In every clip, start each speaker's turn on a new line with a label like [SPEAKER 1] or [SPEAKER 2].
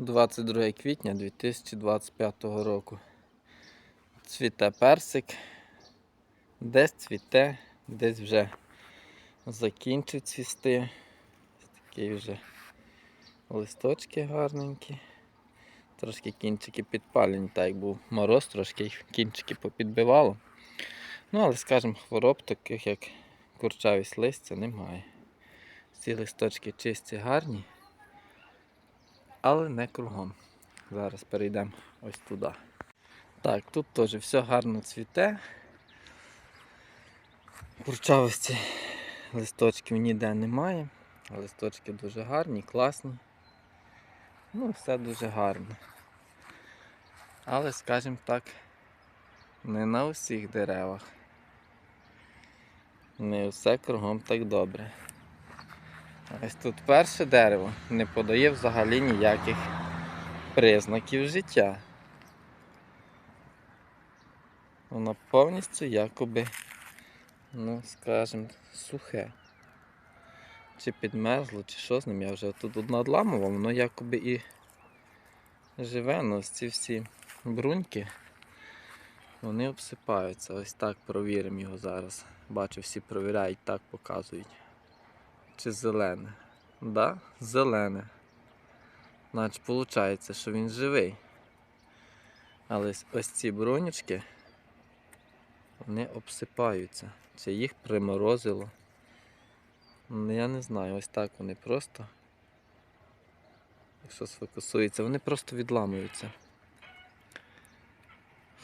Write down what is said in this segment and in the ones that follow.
[SPEAKER 1] 22 квітня 2025 року. Цвіте персик. Десь цвіте, десь вже закінчив цвісти. Такі вже листочки гарненькі. Трошки кінчики підпалені, так як був мороз, трошки їх кінчики попідбивало. Ну, але, скажімо, хвороб таких, як курчавість листя, немає. Ці листочки чисті, гарні, але не кругом. Зараз перейдемо ось туди. Так, тут теж все гарно цвіте. Курчавості листочків ніде немає. Листочки дуже гарні, класні. Ну, все дуже гарно. Але, скажімо так, не на усіх деревах. Не все кругом так добре. Ось тут перше дерево не подає взагалі ніяких признаків життя. Воно повністю якоби, ну, скажімо, сухе. Чи підмерзло, чи що з ним. Я вже тут одна одламував, воно якоби і живе, ну ось ці всі бруньки, вони обсипаються. Ось так провіримо його зараз. Бачу, всі провіряють, так показують. Чи зелене? Да, зелене. Значить, виходить, що він живий. Але ось- ці бронючки, вони обсипаються. Чи їх приморозило? Я не знаю, ось так вони просто. Якщо сфокусується, вони просто відламуються.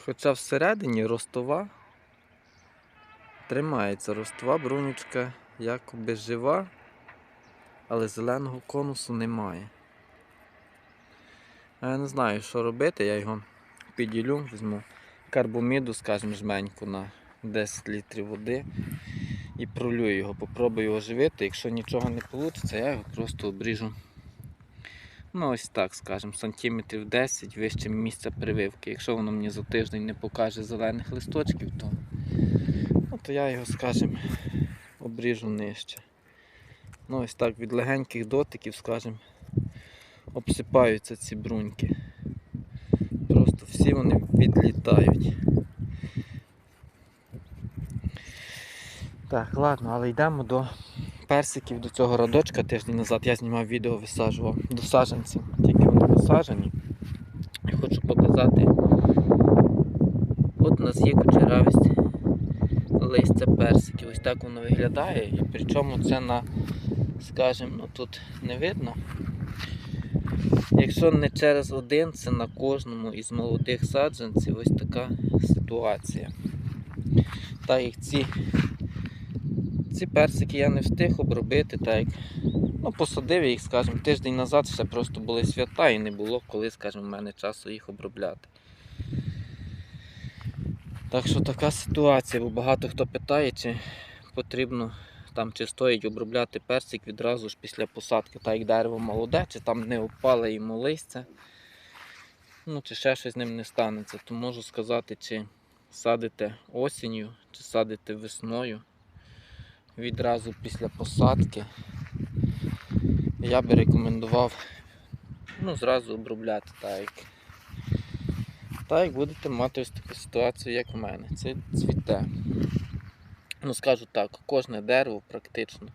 [SPEAKER 1] Хоча всередині ростова тримається ростова брунючка якоби жива, але зеленого конусу немає. Я не знаю, що робити, я його підділю, візьму карбоміду, скажімо, жменьку на 10 літрів води і пролю його, попробую його живити. Якщо нічого не вийде, я його просто обріжу. Ну, ось так, скажімо, сантиметрів 10 вище місця прививки. Якщо воно мені за тиждень не покаже зелених листочків, то, ну, то я його, скажімо, обріжу нижче. Ну, ось так від легеньких дотиків, скажімо, обсипаються ці бруньки. Просто всі вони відлітають. Так, ладно, але йдемо до персиків, до цього радочка тиждень назад я знімав відео, висаджував до саджанців, тільки вони посаджені. Я хочу показати. От у нас є кучеравість листя персиків. Ось так воно виглядає. І причому це на, скажімо, ну тут не видно. Якщо не через один, це на кожному із молодих саджанців ось така ситуація. Так як ці, ці персики я не встиг обробити, так як ну, посадив їх, скажімо, тиждень назад ще просто були свята і не було коли, скажімо, в мене часу їх обробляти. Так що така ситуація, бо багато хто питає, чи потрібно там чи стоїть обробляти персик відразу ж після посадки, так як дерево молоде, чи там не опале йому листя, ну чи ще щось з ним не станеться, то можу сказати, чи садите осінню, чи садите весною відразу після посадки. Я би рекомендував ну, зразу обробляти так як. Так як будете мати ось таку ситуацію, як у мене. Це цвіте. Ну, скажу так, кожне дерево практично,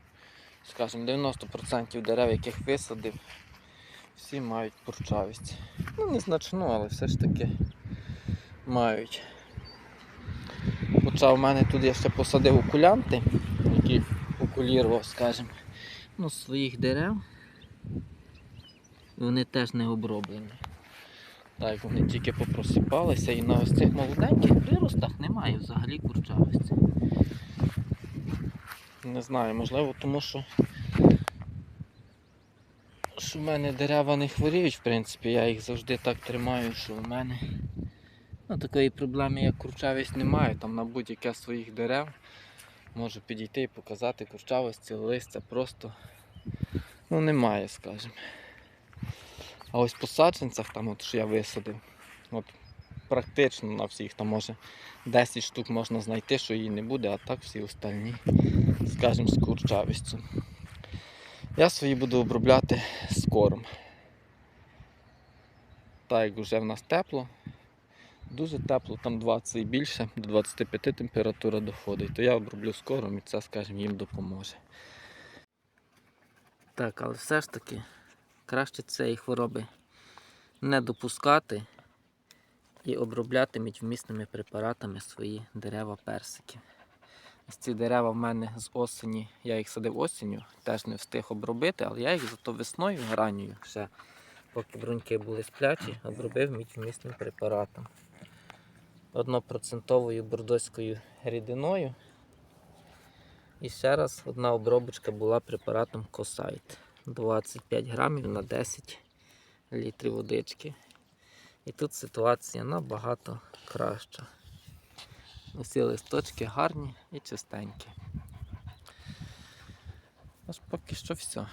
[SPEAKER 1] скажімо, 90% дерев, яких висадив, всі мають курчавість. Ну, незначну, але все ж таки мають. Хоча в мене тут я ще посадив окулянти, які окулірував, скажімо, ну, своїх дерев. Вони теж не оброблені. Так, вони тільки попросипалися і на ось цих молоденьких приростах немає взагалі курчавості. Не знаю, можливо, тому що, що в мене дерева не хворіють, в принципі, я їх завжди так тримаю, що в мене ну, такої проблеми, як курчавість, немає. Там на будь-яке своїх дерев можу підійти і показати курчавості, листя просто ну, немає, скажімо. А ось по саджанцях, там от що я висадив, от практично на всіх там може 10 штук можна знайти, що її не буде, а так всі остальні, скажімо, з курчавістю. Я свої буду обробляти з кором. так як вже в нас тепло, дуже тепло, там 20 і більше, до 25 температура доходить, то я оброблю скоро і це, скажімо, їм допоможе. Так, але все ж таки краще цієї хвороби не допускати і обробляти мідьмісними препаратами свої дерева персики. Ці дерева в мене з осені, я їх садив осінню, теж не встиг обробити, але я їх зато весною ранньою ще, поки бруньки були сплячі, обробив мідьмісним препаратом. Однопроцентовою бордоською рідиною. І ще раз одна обробочка була препаратом Косайт. 25 грамів на 10 літрів водички. І тут ситуація набагато краща. Усі листочки гарні і чистенькі. Ось поки що все.